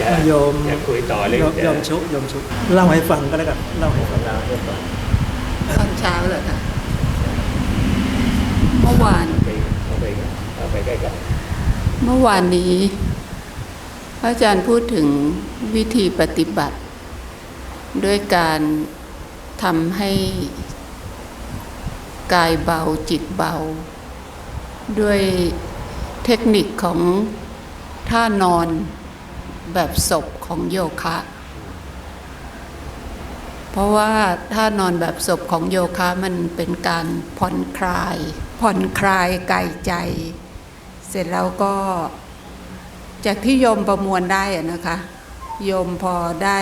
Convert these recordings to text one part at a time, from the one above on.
จะโยมจะคุยต่อหรือโยมจะโยมชุโยมชุเล่าให้ฟังก็แล้วกันเล่าให้ฟังเราให้ฟังตอนเช้าเหรอคะเมื่อวานไปเอาไปเอาไปใกล้เมื่อวานนี้พระอาจารย์พูดถึงวิธีปฏิบัติ ด้วยการทำให้กายเบาจิตเบา ด้วยเทคนิคของท่านอน แบบศพของโยคะ เพราะว่าถ้านอนแบบศพของโยคะมันเป็นการผ่อนคลาย ผ่อนคลายกายใจ เสร็จแล้วก็จากที่โยมประมวลได้อะนะคะโยมพอได้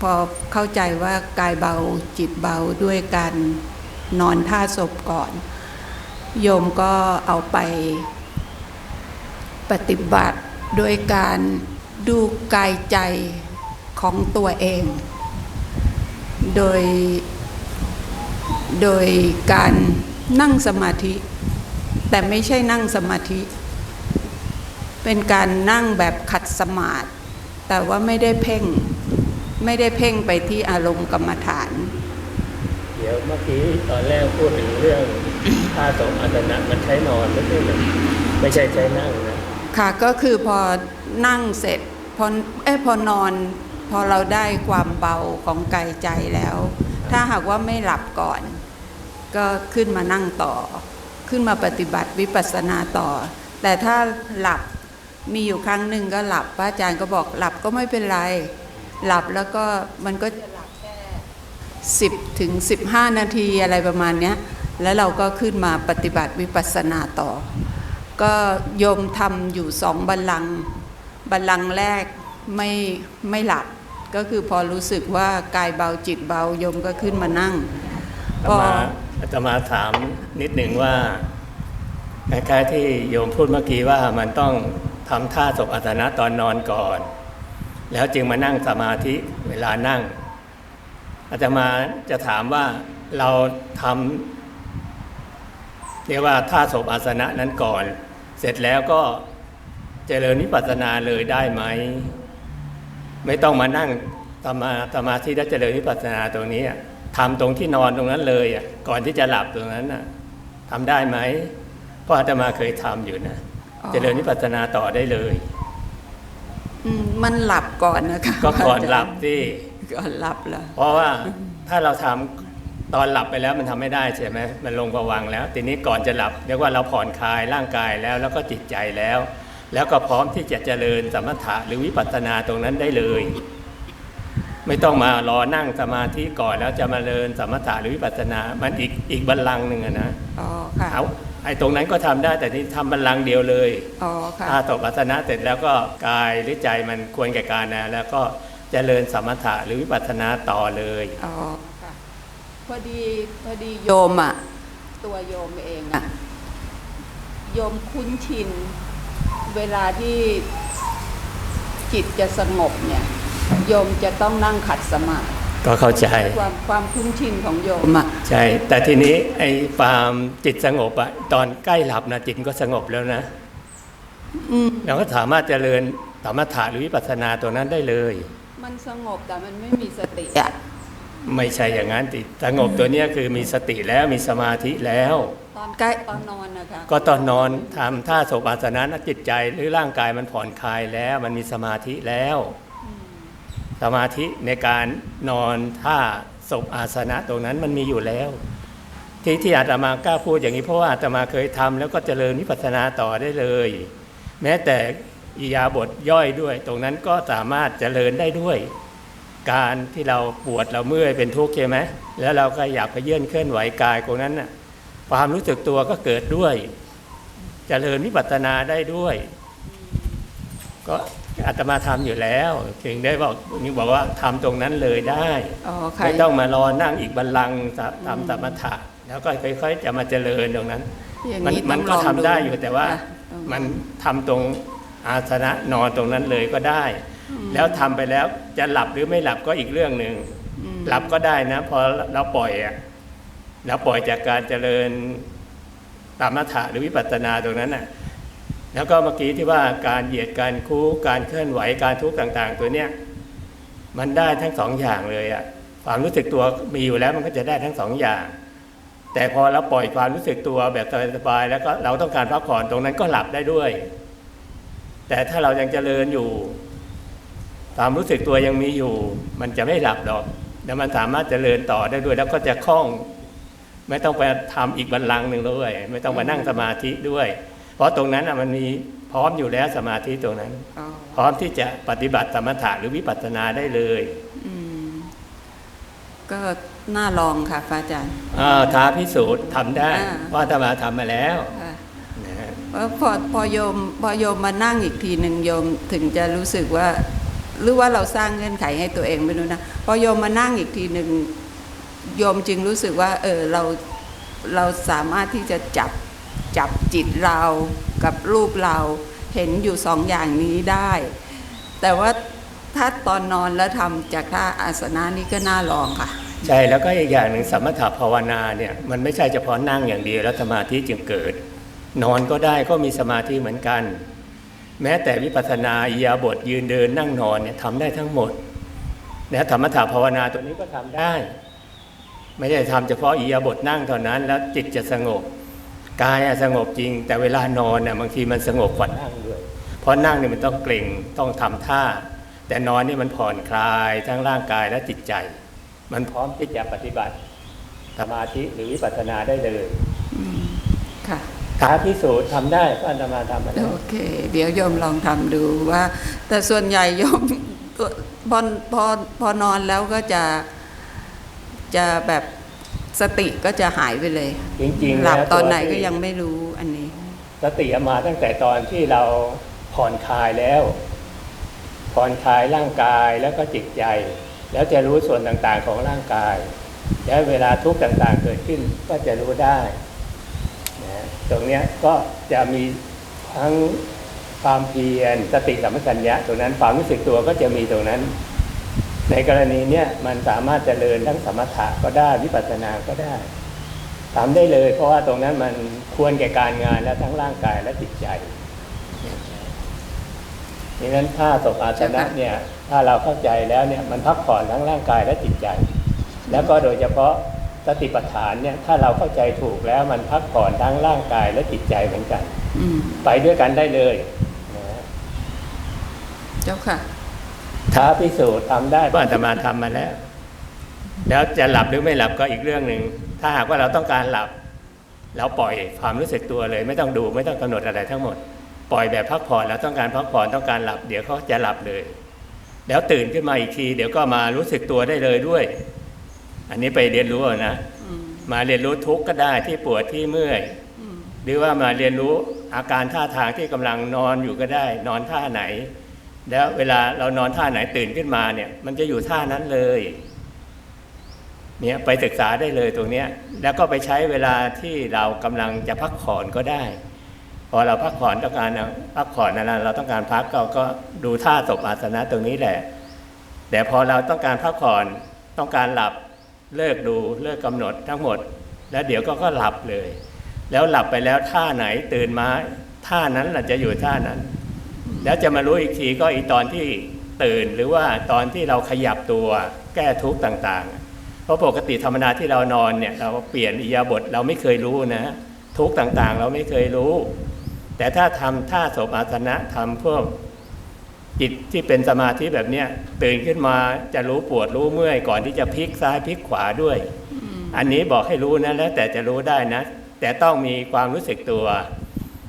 พอเข้าใจว่ากายเบาจิตเบาด้วยการนอนท่าศพก่อน โยมก็เอาไปปฏิบัติด้วยการ ดูกายใจของตัวเอง โดย โดยการนั่งสมาธิ แต่ไม่ใช่นั่งสมาธิ เป็นการนั่งแบบขัดสมาธิแต่ว่าไม่ได้เพ่ง ไม่ได้เพ่งไปที่อารมณ์กรรมฐานๆเดี๋ยวเมื่อกี้ตอนแรกพูดถึงเรื่องท่าสมอาสนะมันใช้นอนไม่ใช่เหรอไม่ใช่ใช้นั่งนะค่ะก็คือพอ นั่งเสร็จพอเอ้พอนอน พอเราได้ความเบาของกายใจแล้ว ถ้าหากว่าไม่หลับก่อน ก็ขึ้นมานั่งต่อ ขึ้นมาปฏิบัติวิปัสสนาต่อ แต่ถ้าหลับมีอยู่ครั้งหนึ่งก็หลับพระอาจารย์ก็บอกหลับก็ไม่เป็นไร หลับแล้วก็มันก็จะหลับแค่สิบถึงสิบห้านาทีอะไรประมาณเนี้ยแล้วเราก็ขึ้นมาปฏิบัติวิปัสสนาต่อ ก็โยมทำอยู่สองบัลลังก์ บัลลังก์แรกไม่ไม่หลับก็คือพอรู้สึกว่ากายเบาจิตเบาโยมก็ขึ้นมานั่งอาตมาอาตมาถามนิดหนึ่งว่าคล้ายๆที่โยมพูดเมื่อกี้ว่ามันต้องทำท่าศพอาสนะตอนนอนก่อน แล้วจึงมานั่งสมาธิเวลานั่ง อาตมาจะถามว่าเราทำเรียกว่าท่าศพอาสนะนั้นก่อน เสร็จแล้วก็ เจริญวิปัสสนาเลยได้ไหม ไม่ต้องมานั่งสมาสมาธิและเจริญวิปัสสนาตรงนี้อะทำตรงที่นอนตรงนั้นเลยอะก่อนที่จะหลับตรงนั้นน่ะทำได้ไหมเพราะอาตมาเคยทำอยู่นะอ๋อเจริญวิปัสสนาต่อได้เลยอืมมันหลับก่อนนะคะก็ก่อนหลับที่ก่อนหลับแล้วเพราะว่าถ้าเราทำตอนหลับไปแล้วมันทำไม่ได้ใช่ไหมมันลงประวังแล้ว ทีนี้ก่อนจะหลับเรียกว่าเราผ่อนคลายร่างกายแล้ว แล้วก็จิตใจแล้ว แล้วก็พร้อมที่จะเจริญสมถะหรือวิปัสสนาตรงนั้นได้เลย ไม่ต้องมารอนั่งสมาธิก่อนแล้วจะมาเริญสมถะหรือวิปัสสนามันอีกอีกบัลลังก์หนึ่งอะนะอ๋อค่ะเอาไอ้ตรงนั้นก็ทำได้แต่ที่ทำบัลลังก์เดียวเลยอ๋อค่ะถ้าตกปัสสนะเสร็จแล้วก็กายหรือใจมันควรแก่การนะ แล้วก็เจริญสมถะหรือวิปัสสนาต่อเลยอ๋อค่ะพอดีพอดีโยมอะตัวโยมเองอะโยมคุ้นชิน เวลาที่จิตจะสงบเนี่ยโยมจะต้องนั่งขัดสมาธิก็เข้าใจความความคุ้นชินของโยมอะใช่ แต่ทีนี้ไอ้ความจิตสงบอะตอนใกล้หลับนะจิตก็สงบแล้วนะอืมเราก็สามารถเจริญสมถะหรือวิปัสสนาตัวนั้นได้เลย มันสงบแต่มันไม่มีสติอะ ไม่ใช่อย่างนั้นติสงบตัวเนี้ยคือมีสติแล้วมีสมาธิแล้ว ตอนใกล้ตอนนอนนะคะก็ตอนนอนทำท่าโสปอาสนะนะจิตใจหรือร่างกายมันผ่อนคลายแล้ว มันมีสมาธิแล้ว สมาธิในการนอนท่าศพอาสนะตรงนั้นมันมีอยู่แล้ว ที่ที่อาตมากล้าพูดอย่างนี้เพราะว่าอาตมาเคยทำแล้วก็เจริญวิปัสสนาต่อได้เลย แม้แต่อิยาบทย่อยด้วย ตรงนั้นก็สามารถเจริญได้ด้วย การที่เราปวดเราเมื่อยเป็นทุกข์ใช่ไหมแล้วเราก็อยากไปเยื่อนเคลื่อนไหวกายตรงนั้นน่ะความรู้สึกตัวก็เกิดด้วยเจริญวิปัสสนาได้ด้วย ก็อาตมาทำอยู่แล้ว ถึงได้บอกนี่บอกว่าทำตรงนั้นเลยได้อ๋อค่ะไม่ต้องมารอนั่งอีกบัลลังก์สะทำสมถะแล้วก็ค่อย ๆ จะมาเจริญตรงนั้นอย่างมันนี้มันต้ก็องลทำองได้อยู่แต่ว่าค่ะต้องลองมันทำตรงอาสนะนอนตรงนั้นเลยก็ได้ แล้วทำไปแล้วจะหลับหรือไม่หลับก็อีกเรื่องหนึ่งอืมหลับก็ได้นะพอเราปล่อยอะเราปล่อยจากการเจริญตามถะหรือวิปัสสนาตรงนั้นน่ะแล้วก็เมื่อกี้ที่ว่าการเหยียดการคู่การเคลื่อนไหวการทุกข์ต่าง ๆ ตัวเนี้ยมันได้ทั้งสองอย่างเลยอะความรู้สึกตัวมีอยู่แล้วมันก็จะได้ทั้งสองอย่าง แต่พอเราปล่อยความรู้สึกตัวแบบสบายๆแล้วก็เราต้องการพักผ่อนตรงนั้นก็หลับได้ด้วย แต่ถ้าเรายังเจริญอยู่ ความรู้สึกตัวยังมีอยู่ มันจะไม่หลับหรอกแล้วมันสามารถเจริญต่อได้ด้วย แล้วก็จะคล่อง ไม่ต้องไปทำอีกบันลังก์หนึ่งด้วย ไม่ต้องมานั่งสมาธิด้วย เพราะตรงนั้นอะมันมีพร้อมอยู่แล้วสมาธิตรงนั้นอ๋อพร้อมที่จะปฏิบัติสมถะหรือวิปัสสนาได้เลยอืมก็น่าลองค่ะพระอาจารย์อ้าวท้าพิสูจน์ทำได้อ่าเพราะอาตมาทำมาแล้วค่ะนะฮะเพราะพอพอโยมพอโยมมานั่งอีกทีหนึ่งโยมถึงจะรู้สึกว่า หรือว่าเราสร้างเงื่อนไขให้ตัวเองไม่รู้นะพอโยมมานั่งอีกทีหนึ่งโยมจึงรู้สึกว่า เออเราเราสามารถที่จะจับจับจิตเรากับรูปเราเห็นอยู่สองอย่างนี้ได้ แต่ว่าถ้าตอนนอนแล้วทำจากท่าอาสนะนี่ก็น่าลองค่ะ ใช่แล้วก็อีกอย่างหนึ่งสมถะภาวนาเนี่ยมันไม่ใช่เฉพาะนั่งอย่างเดียวแล้วสมาธิจึงเกิด นอนก็ได้ก็มีสมาธิเหมือนกัน แม้แต่วิปัสสนาอิยาบทยืนเดินนั่งนอนเนี่ยทำได้ทั้งหมดนะธรรมถะภาวนาตัวนี้ก็ทำได้ ไม่ใช่ทำเฉพาะอิยาบทนั่งเท่านั้น แล้วจิตจะสงบกายอะสงบจริง แต่เวลานอนน่ะบางทีมันสงบกว่านั่งด้วยเพราะนั่งเนี่ยมันต้องเกร็งต้องทำท่า แต่นอนนี่มันผ่อนคลายทั้งร่างกายและจิตใจ มันพร้อมที่จะปฏิบัติสมาธิหรือวิปัสสนาได้เลยค่ะ ท้าพิสูจน์ทำได้ก็อาตมาทำมาแล้ว โอเค เดี๋ยวโยมลองทำดูว่า แต่ส่วนใหญ่โยมตัวพอพอพอนอนแล้วก็จะจะแบบสติก็จะหายไปเลย จริงๆหลับแล้วตอนไหนวก็ที่ยังไม่รู้อันนี้ สติมาตั้งแต่ตอนที่เราผ่อนคลายแล้ว ผ่อนคลายร่างกายแล้วก็จิตใจ แล้วจะรู้ส่วนต่างๆของร่างกาย แล้วเวลาทุกข์ต่างๆเกิดขึ้นก็จะรู้ได้นะ ตรงเนี้ยก็จะมีทั้งความเพียรสติสัมปชัญญะตรงนั้นความรู้สึกตัวก็จะมีตรงนั้น ในกรณีเนี้ยมันสามารถเจริญทั้งสมถะก็ได้วิปัสสนาก็ได้ทำได้เลย เพราะว่าตรงนั้นมันควรแก่การงานและทั้งร่างกายและจิตใจดังนั้นถ้าสมอาสนะเนี่ย ถ้าเราเข้าใจแล้วเนี่ยมันพักผ่อนทั้งร่างกายและจิตใจ แล้วก็โดยเฉพาะ สติปัฏฐานเนี่ยถ้าเราเข้าใจถูกแล้วมันพักผ่อนทั้งร่างกายและจิตใจเหมือนกันอืมไปด้วยกันได้เลยนะฮะเจ้าค่ะท้าพิสูจน์ทำได้เพราะอาตมาทำมาแล้ว แล้วจะหลับหรือไม่หลับก็อีกเรื่องหนึ่งถ้าหากว่าเราต้องการหลับ เราปล่อยความรู้สึกตัวเลย ไม่ต้องดูไม่ต้องกำหนดอะไรทั้งหมด ปล่อยแบบพักผ่อนแล้วต้องการพักผ่อนต้องการหลับ เดี๋ยวเขาจะหลับเลย แล้วตื่นขึ้นมาอีกที เดี๋ยวก็มารู้สึกตัวได้เลยด้วย อันนี้ไปเรียนรู้เอานะอืมมาเรียนรู้ทุกข์ก็ได้ที่ปวดที่เมื่อยอืมหรือว่ามาเรียนรู้อาการท่าทางที่กำลังนอนอยู่ก็ได้ นอนท่าไหน แล้วเวลาเรานอนท่าไหนตื่นขึ้นมาเนี่ย มันจะอยู่ท่านั้นเลยเนี่ยไปศึกษาได้เลยตรงเนี้ยแล้วก็ไปใช้เวลาที่เรากำลังจะพักผ่อนก็ได้ พอเราพักผ่อนต้องการพักผ่อนนะเราต้องการพักก็ก็ดูท่าศพอาสนะตรงนี้แหละ แต่พอเราต้องการพักผ่อนต้องการหลับ เลิกดูเลิกกำหนดทั้งหมด แล้วเดี๋ยวก็ก็หลับเลย แล้วหลับไปแล้วท่าไหนตื่นมาท่านั้นแหละจะอยู่ท่านั้น แล้วจะมารู้อีกทีก็อีตอนที่ตื่นหรือว่าตอนที่เราขยับตัวแก้ทุกข์ต่างๆ เพราะปกติธรรมดาที่เรานอนเนี่ยเราเปลี่ยนอิยาบถเราไม่เคยรู้นะทุกข์ต่างๆ เราไม่เคยรู้ แต่ถ้าทำท่าสมอาสนะทำพวก จิตที่เป็นสมาธิแบบเนี้ยตื่นขึ้นมาจะรู้ปวดรู้เมื่อยก่อนที่จะพลิกซ้ายพลิกขวาด้วย อันนี้บอกให้รู้นะแล้วแต่จะรู้ได้นะ แต่ต้องมีความรู้สึกตัว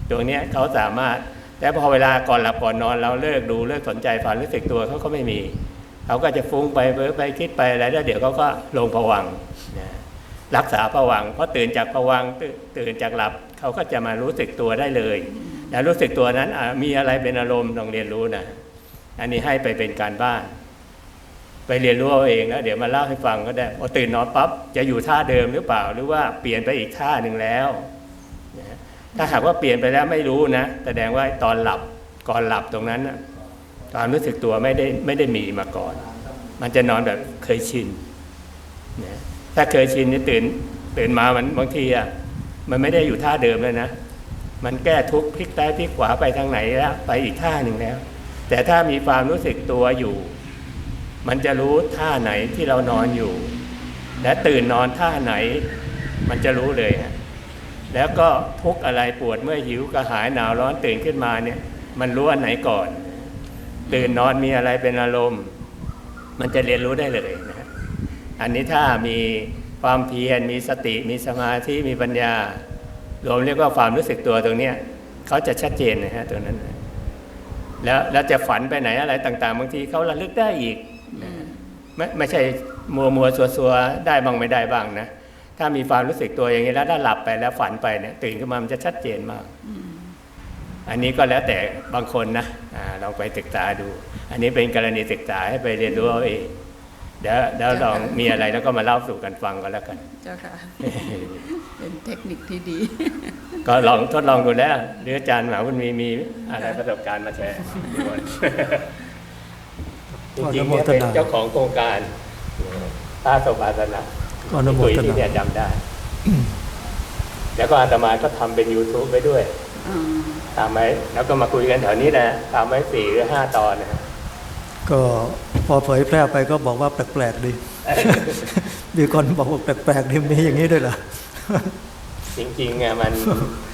ตรงเนี้ยเขาสามารถ แต่พอเวลาก่อนหลับก่อนนอนเราเลิกดูเลิกสนใจความรู้สึกตัวเขาก็ไม่มีเขาก็จะฟุ้งไปเพ้อไปคิดไปอะไรแล้วเดี๋ยวเขาก็ลงผวังค์นะรักษาผวังค์เพราะตื่นจากผวังค์ตื่นตื่นจากหลับเขาก็จะมารู้สึกตัวได้เลย แล้วรู้สึกตัวนั้นอะมีอะไรเป็นอารมณ์ต้องเรียนรู้นะ อันนี้ให้ไปเป็นการบ้าน ไปเรียนรู้เอาเองแล้วเดี๋ยวมาเล่าให้ฟังก็ได้พอตื่นนอนปั๊บจะอยู่ท่าเดิมหรือเปล่า หรือว่าเปลี่ยนไปอีกท่าหนึ่งแล้วถ้าหากว่าเปลี่ยนไปแล้วไม่รู้นะแสดงว่าตอนหลับก่อนหลับตรงนั้นความรู้สึกตัวไม่ได้ไม่ได้มีมาก่อน มันจะนอนแบบเคยชินนะถ้าเคยชินนี่ตื่นตื่นมามันบางทีอะมันไม่ได้อยู่ท่าเดิมเลยนะ มันแก้ทุกพลิกซ้ายพลิกขวาไปทางไหนแล้ว ไปอีกท่าหนึ่งแล้ว แต่ถ้ามีความรู้สึกตัวอยู่ มันจะรู้ท่าไหนที่เรานอนอยู่ และตื่นนอนท่าไหน มันจะรู้เลยฮะแล้วก็ทุกอะไรปวดเมื่อยหิวกระหายหนาวร้อนตื่นขึ้นมาเนี่ย มันรู้อันไหนก่อน ตื่นนอนมีอะไรเป็นอารมณ์ มันจะเรียนรู้ได้เลยนะอันนี้ถ้ามีความเพียรมีสติมีสมาธิมีปัญญารวมเรียกว่าความรู้สึกตัวตรงเนี้ยเขาจะชัดเจนนะฮะตรงนั้น แล้วแล้วจะฝันไปไหนอะไรต่าง ๆ บางทีเขาระลึกได้อีกนะไม่ไม่ใช่มัวมัวสัวสัวๆได้บ้างไม่ได้บ้างนะถ้ามีความรู้สึกตัวอย่างนี้แล้วถ้าหลับไปแล้วฝันไปเนี่ยตื่นขึ้นมามันจะชัดเจนมาก อันนี้ก็แล้วแต่บางคนนะอาลองไปศึกษาดู อันนี้เป็นกรณีศึกษาให้ไปเรียนรู้เอาเองเดี๋ยวเดี๋ยวลองมีอะไรแล้วก็มาเล่าสู่กันฟังก็แล้วกัน เจ้าค่ะ เป็นเทคนิคที่ดี ก็ลองทดลองดูแล้วหรืออาจารย์หมาวุฒมีมีอะไรประสบการณ์มาแชร์ดีกว่าจริงๆเนี่ยเป็นเจ้าของโครงการท่าสมอาสนะก็อนุโมคุยทที่นาเนี่ยจำได้ แล้วก็อาตมาก็ทำเป็น YouTube ไปด้วยอืมตามไว้แล้วก็มาคุยกันแถวนี้นะตามไว้สี่หรือห้าตอนนะฮะก็พอเผยแพร่ไปก็บอกว่าแปลกๆดีมีคนบอกว่าแปลกๆดีมีอย่างนี้ด้วยเหรอ จริงๆอะมัน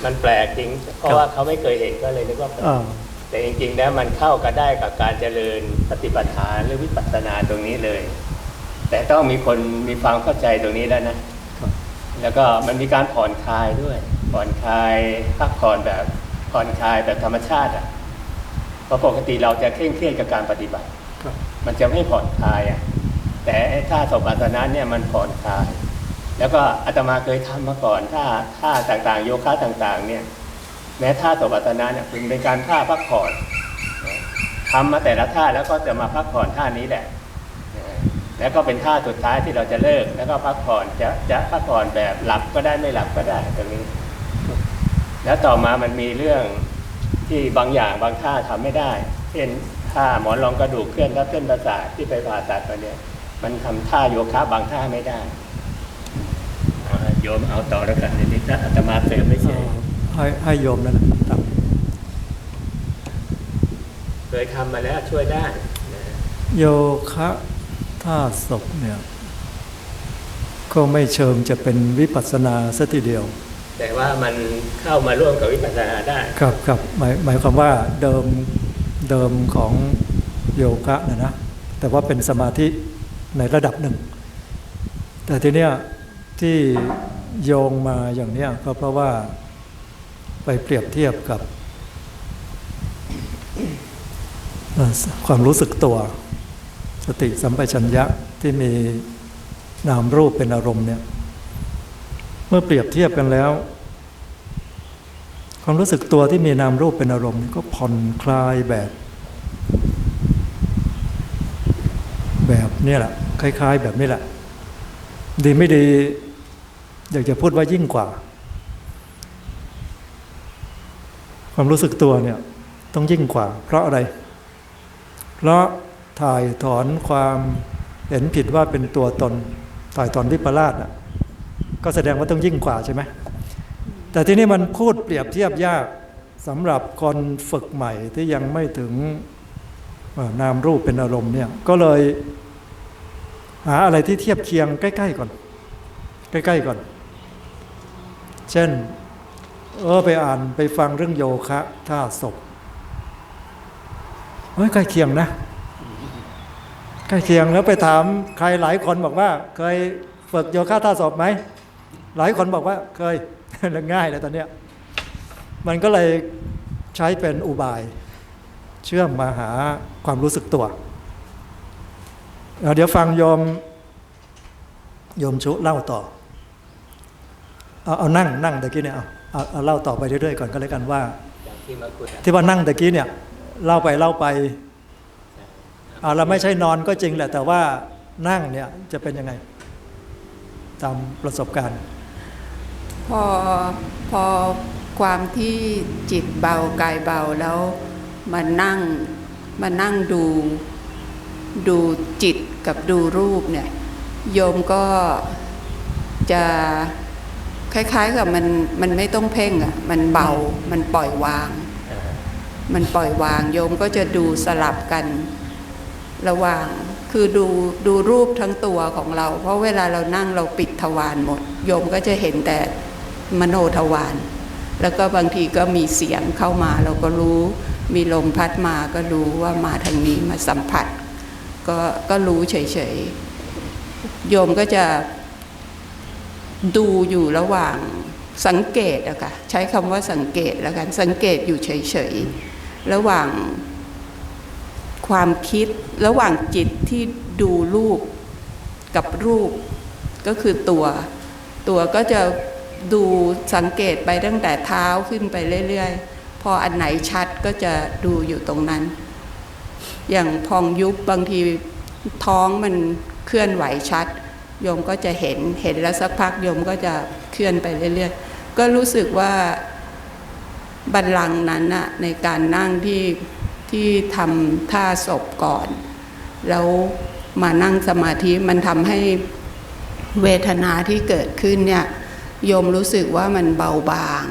มันแปลกจริง เพราะว่าเขาไม่เคยเห็นก็เลยนึกว่าแปลกอ่าแต่จริงๆแล้วมันเข้ากันได้กับการเจริญปฏิปทานหรือวิปัสสนาตรงนี้เลย แต่ต้องมีคนมีความเข้าใจตรงนี้แล้วนะครับแล้วก็มันมีการผ่อนคลายด้วย ผ่อนคลายพักผ่อนแบบผ่อนคลายแบบธรรมชาติอะเพราะปกติเราจะเคร่งเครียดกับการปฏิบัติครับมันจะไม่ผ่อนคลายอะแต่ไอ้ท่าสมปัสนะเนี่ยมันผ่อนคลาย แล้วก็อาตมาเคยทำมาก่อนท่าท่าต่างๆ โยคะต่างๆ เนี่ย แม้ท่าสมปัสนะเนี่ยเป็นการท่าพักผ่อนนะทำมาแต่ละท่าแล้วก็จะมาพักผ่อนท่านี้แหละ แล้วก็เป็นท่าสุดท้ายที่เราจะเลิก แล้วก็พักผ่อนจะจะพักผ่อนแบบหลับก็ได้ไม่หลับก็ได้ตรงนี้ แล้วต่อมามันมีเรื่องที่บางอย่างบางท่าทำไม่ได้ เช่นท่าหมอนรองกระดูกเคลื่อนรับเส้นประสาทที่ไปผ่าตัดมาเนี่ยมันทำท่าโยคะบางท่าไม่ได้ โยมเอาต่อแล้วกันทีนี้ถ้าอาตมาเสริมไม่ใช่ให้ให้โยมนั่นแหละครับเคยทำมาแล้วช่วยได้นะโยคะท่าศพเนี่ย ก็ไม่เชิงจะเป็นวิปัสสนาซะทีเดียว แต่ว่ามันเข้ามาร่วมกับวิปัสสนาได้ ครับครับหมายหมายความว่าเดิมเดิมของโยคะนะนะแต่ว่าเป็นสมาธิในระดับหนึ่ง แต่ทีเนี้ย ที่โยงมาอย่างเนี้ยก็เพราะว่าไปเปรียบเทียบกับ ความรู้สึกตัว สติสัมปชัญญะที่มีนามรูปเป็นอารมณ์เนี่ย เมื่อเปรียบเทียบกันแล้ว ความรู้สึกตัวที่มีนามรูปเป็นอารมณ์ก็ผ่อนคลายแบบ แบบนี้แหละคล้าย ๆ แบบนี้แหละ ดีไม่ดี อยากจะพูดว่ายิ่งกว่า ความรู้สึกตัวเนี่ยต้องยิ่งกว่า เพราะอะไร เพราะถ่ายถอนความเห็นผิดว่าเป็นตัวตน ถ่ายถอนวิปลาสอะก็แสดงว่าต้องยิ่งกว่าใช่ไหมแต่ที่นี่มันพูดเปรียบเทียบยากสำหรับคนฝึกใหม่ที่ยังไม่ถึงนามรูปเป็นอารมณ์เนี่ย ก็เลย หาอะไรที่เทียบเคียงใกล้ ๆ ก่อน ใกล้ๆก่อน เช่น เออไปอ่านไปฟังเรื่องโยคะท่าศพเฮ้ยใกล้เคียงนะใกล้เคียงแล้วไปถามใครหลายคนบอกว่า เคยฝึกโยคะท่าศพไหมหลายคนบอกว่าเคยง่ายเลยตอนเนี้ยมันก็เลยใช้เป็นอุบาย เชื่อมมาหาความรู้สึกตัวเเดี๋ยวฟังโยมโยมชุเล่าต่อ เอาเอานั่งนั่งตะกี้เนี่ยเอาเอาเอาเล่าต่อไปเรื่อยๆก่อนก็แล้วกันว่าอย่างที่มาคุยที่ว่านั่งตะกี้เนี่ยเล่าไปเล่าไปเอาเราไม่ใช่นอนก็จริงแหละ แต่ว่านั่งเนี่ยจะเป็นยังไง ตามประสบการณ์ พอพอความที่จิตเบากายเบาแล้วมานั่งมานั่งดูดูจิตกับดูรูปเนี่ยโยมก็จะ คล้าย ๆ กับมันมันไม่ต้องเพ่งอะ่ะ มันเบา มันปล่อยวาง มันปล่อยวางโยมก็จะดูสลับกันระหว่างคือดูดูรูปทั้งตัวของเรา เพราะเวลาเรานั่งเราปิดทวารหมด โยมก็จะเห็นแต่มโนทวารแล้วก็บางทีก็มีเสียงเข้ามาเราก็รู้ มีลมพัดมาก็รู้ว่ามาทางนี้มาสัมผัส ก็ก็รู้เฉยๆโยมก็จะ ดูอยู่ระหว่างสังเกตอะค่ะใช้คำว่าสังเกตแล้วกันสังเกตอยู่เฉยๆระหว่างความคิดระหว่างจิตที่ดูรูปกับรูป ก็คือตัวตัวก็จะดูสังเกตไปตั้งแต่เท้าขึ้นไปเรื่อยๆ พออันไหนชัดก็จะดูอยู่ตรงนั้น อย่างพองยุบบางทีท้องมันเคลื่อนไหวชัด โยมก็จะเห็นเห็นแล้วสักพักโยมก็จะเคลื่อนไปเรื่อยๆ ก็รู้สึกว่าบัลลังก์นั้นน่ะในการนั่งที่ที่ทำท่าศพก่อน แล้วมานั่งสมาธิมันทำให้เวทนาที่เกิดขึ้นเนี่ยโยมรู้สึกว่ามันเบาบาง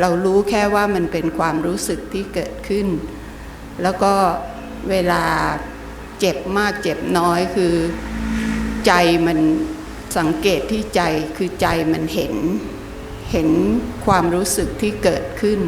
เรารู้แค่ว่ามันเป็นความรู้สึกที่เกิดขึ้น แล้วก็เวลาเจ็บมากเจ็บน้อยคือใจมัน สังเกตที่ใจคือใจมันเห็น เห็นความรู้สึกที่เกิดขึ้น